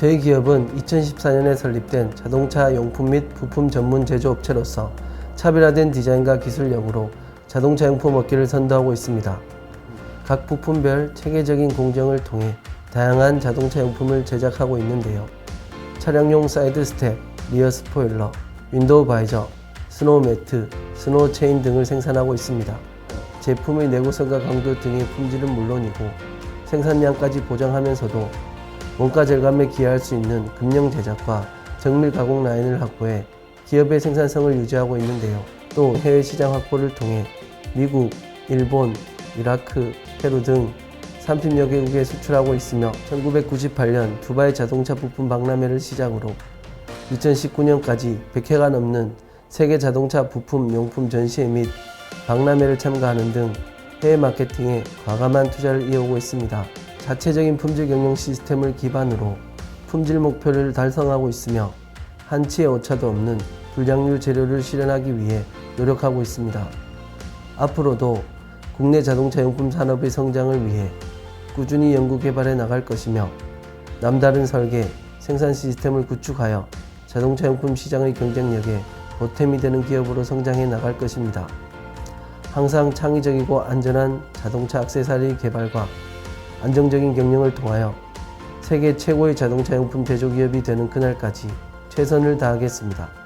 저희 기업은 2014년에 설립된 자동차 용품 및 부품 전문 제조업체로서 차별화된 디자인과 기술력으로 자동차 용품 업계를 선도하고 있습니다. 각 부품별 체계적인 공정을 통해 다양한 자동차 용품을 제작하고 있는데요. 차량용 사이드 스텝, 리어 스포일러, 윈도우 바이저, 스노우 매트, 스노우 체인 등을 생산하고 있습니다. 제품의 내구성과 강도 등의 품질은 물론이고 생산량까지 보장하면서도 원가 절감에 기여할 수 있는 금형 제작과 정밀 가공 라인을 확보해 기업의 생산성을 유지하고 있는데요. 또 해외 시장 확보를 통해 미국, 일본, 이라크, 페루 등 30여 개국에 수출하고 있으며 1998년 두바이 자동차 부품 박람회를 시작으로 2019년까지 100회가 넘는 세계 자동차 부품 용품 전시회 및 박람회를 참가하는 등 해외 마케팅에 과감한 투자를 이어오고 있습니다. 자체적인 품질 경영 시스템을 기반으로 품질 목표를 달성하고 있으며 한치의 오차도 없는 불량률 재료를 실현하기 위해 노력하고 있습니다. 앞으로도 국내 자동차 용품 산업의 성장을 위해 꾸준히 연구 개발해 나갈 것이며 남다른 설계, 생산 시스템을 구축하여 자동차 용품 시장의 경쟁력에 보탬이 되는 기업으로 성장해 나갈 것입니다. 항상 창의적이고 안전한 자동차 액세서리 개발과 안정적인 경영을 통하여 세계 최고의 자동차 용품 제조 기업이 되는 그날까지 최선을 다하겠습니다.